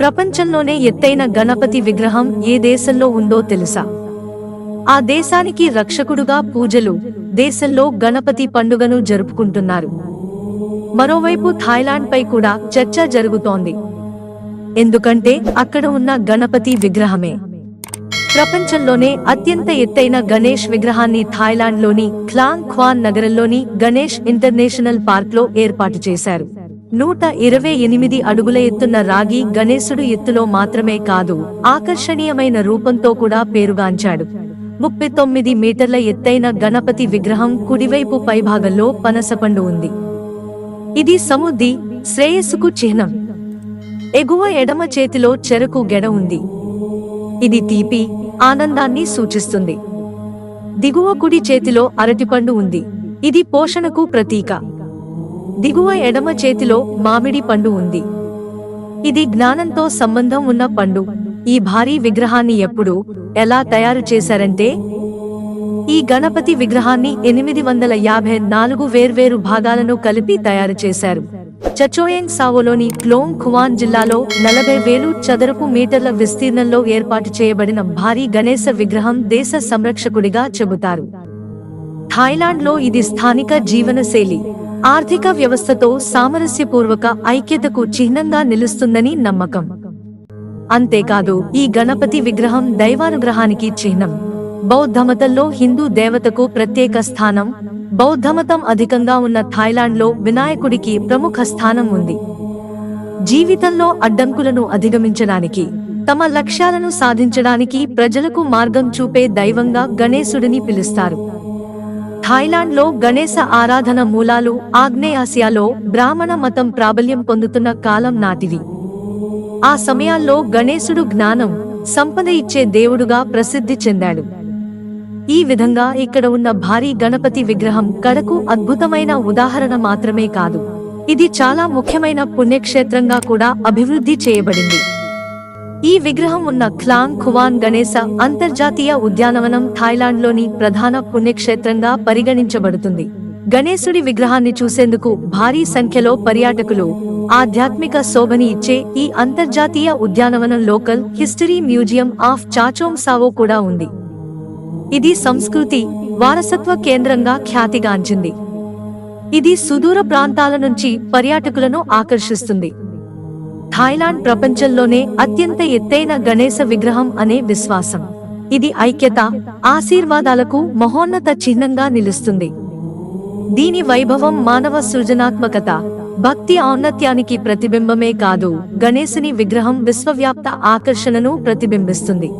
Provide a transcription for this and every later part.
ప్రపంచంలోనే ఎత్తైన గణపతి విగ్రహం ఏ దేశంలో ఉందో తెలుసా? ఆ దేశానికి రక్షకుడుగా పూజలు దేశంలో గణపతి పండుగను జరుపుకుంటున్నారు. మరోవైపు థాయిలాండ్ పై కూడా చర్చ జరుగుతోంది. ఎందుకంటే అక్కడ ఉన్న గణపతి విగ్రహమే. ప్రపంచంలోనే అత్యంత ఎత్తైన గణేష్ విగ్రహాన్ని థాయిలాండ్లోని క్లాంగ్ ఖ్వాన్ నగరంలోని గణేష్ ఇంటర్నేషనల్ పార్క్లో ఏర్పాటు చేశారు. నూట ఇరవై ఎనిమిది అడుగుల ఎత్తున్న రాగి గణేశుడు ఎత్తులో మాత్రమే కాదు ఆకర్షణీయమైన రూపంతో కూడా పేరుగాంచాడు. ముప్పై తొమ్మిది మీటర్ల ఎత్తైన గణపతి విగ్రహం కుడివైపు పైభాగంలో పనసపండు ఉంది. ఇది సముద్ది శ్రేయస్సుకు చిహ్నం. ఎగువ ఎడమ చేతిలో చెరకు గెడ ఉంది. ఇది తీపి ఆనందాన్ని సూచిస్తుంది. దిగువ కుడి చేతిలో అరటిపండు ఉంది. ఇది పోషణకు ప్రతీక. దిగువ ఎడమ చేతిలో మామిడి పండు ఉంది. ఇది జ్ఞానంతో సంబంధం ఉన్న పండు. ఈ భారీ విగ్రహాన్ని ఎప్పుడు ఎలా తయారు చేశారంటే ఈ గణపతి విగ్రహాన్ని ఎనిమిది వందల యాభై నాలుగు వేర్వేరు భాగాలను కలిపి తయారు చేశారు. చచోయంగ్ సావోలోని క్లోంగ్ ఖువాన్ జిల్లాలో నలభై వేలు చదరపు మీటర్ల విస్తీర్ణంలో ఏర్పాటు చేయబడిన భారీ గణేశ విగ్రహం దేశ సంరక్షకుడిగా చెబుతారు. థాయిలాండ్లో ఇది స్థానిక జీవనశైలి. ఆర్థిక వ్యవస్థతో సామరస్యపూర్వక ఐక్యతకు చిహ్నంగా నిలుస్తుందని నమ్మకం. అంతేకాదు ఈ గణపతి విగ్రహం దైవానుగ్రహానికి చిహ్నం. బౌద్ధమతంలో హిందూ దేవతకు ప్రత్యేక స్థానం బౌద్ధమతం అధికంగా ఉన్న థాయిలాండ్లో వినాయకుడికి ప్రముఖ స్థానం ఉంది. జీవితంలో అడ్డంకులను అధిగమించడానికి తమ లక్ష్యాలను సాధించడానికి ప్రజలకు మార్గం చూపే దైవంగా గణేశుడిని పిలుస్తారు. థాయిలాండ్లో గణేశ ఆరాధన మూలాలు ఆగ్నేయాసియాలో బ్రాహ్మణ మతం ప్రాబల్యం పొందుతున్న కాలం నాటివి ఆ సమయాల్లో గణేశుడు జ్ఞానం సంపద ఇచ్చే దేవుడుగా ప్రసిద్ధి చెందాడు. ఈ విధంగా ఇక్కడ ఉన్న భారీ గణపతి విగ్రహం కడకు అద్భుతమైన ఉదాహరణ మాత్రమే కాదు. ఇది చాలా ముఖ్యమైన పుణ్యక్షేత్రంగా కూడా అభివృద్ధి చేయబడింది. ఈ విగ్రహం ఉన్న క్లాంగ్ ఖువాన్ గణేశ అంతర్జాతీయ ఉద్యానవనం థాయిలాండ్లోని ప్రధాన పుణ్యక్షేత్రంగా పరిగణించబడుతుంది. గణేశుడి విగ్రహాన్ని చూసేందుకు భారీ సంఖ్యలో పర్యాటకులు ఆధ్యాత్మిక శోభని ఇచ్చే ఈ అంతర్జాతీయ ఉద్యానవనం local history museum of Chachoengsao కూడా ఉంది. ఇది సంస్కృతి వారసత్వ కేంద్రంగా ఖ్యాతిగాంచింది. ఇది సుదూర ప్రాంతాల నుంచి పర్యాటకులను ఆకర్షిస్తుంది. థాయిలాండ్ ప్రపంచంలోనే అత్యంత ఎత్తైన గణేశ విగ్రహం అనే విశ్వాసం. ఇది ఐక్యత ఆశీర్వాదాలకు మహోన్నత చిహ్నంగా నిలుస్తుంది. దీని వైభవం మానవ సృజనాత్మకత భక్తి ఔన్నత్యానికి ప్రతిబింబమే కాదు గణేశుని విగ్రహం విశ్వవ్యాప్త ఆకర్షణను ప్రతిబింబిస్తుంది.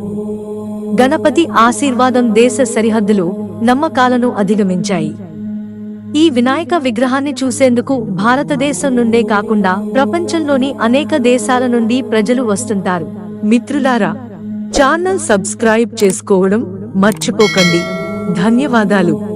గణపతి ఆశీర్వాదం దేశ సరిహద్దులు నమ్మకాలను అధిగమించాయి. ఈ వినాయక విగ్రహాన్ని చూసేందుకు భారతదేశం నుండే కాకుండా ప్రపంచంలోని అనేక దేశాల నుండి ప్రజలు వస్తుంటారు. మిత్రులారా ఛానల్ సబ్స్క్రైబ్ చేసుకోవడం మర్చిపోకండి. ధన్యవాదాలు.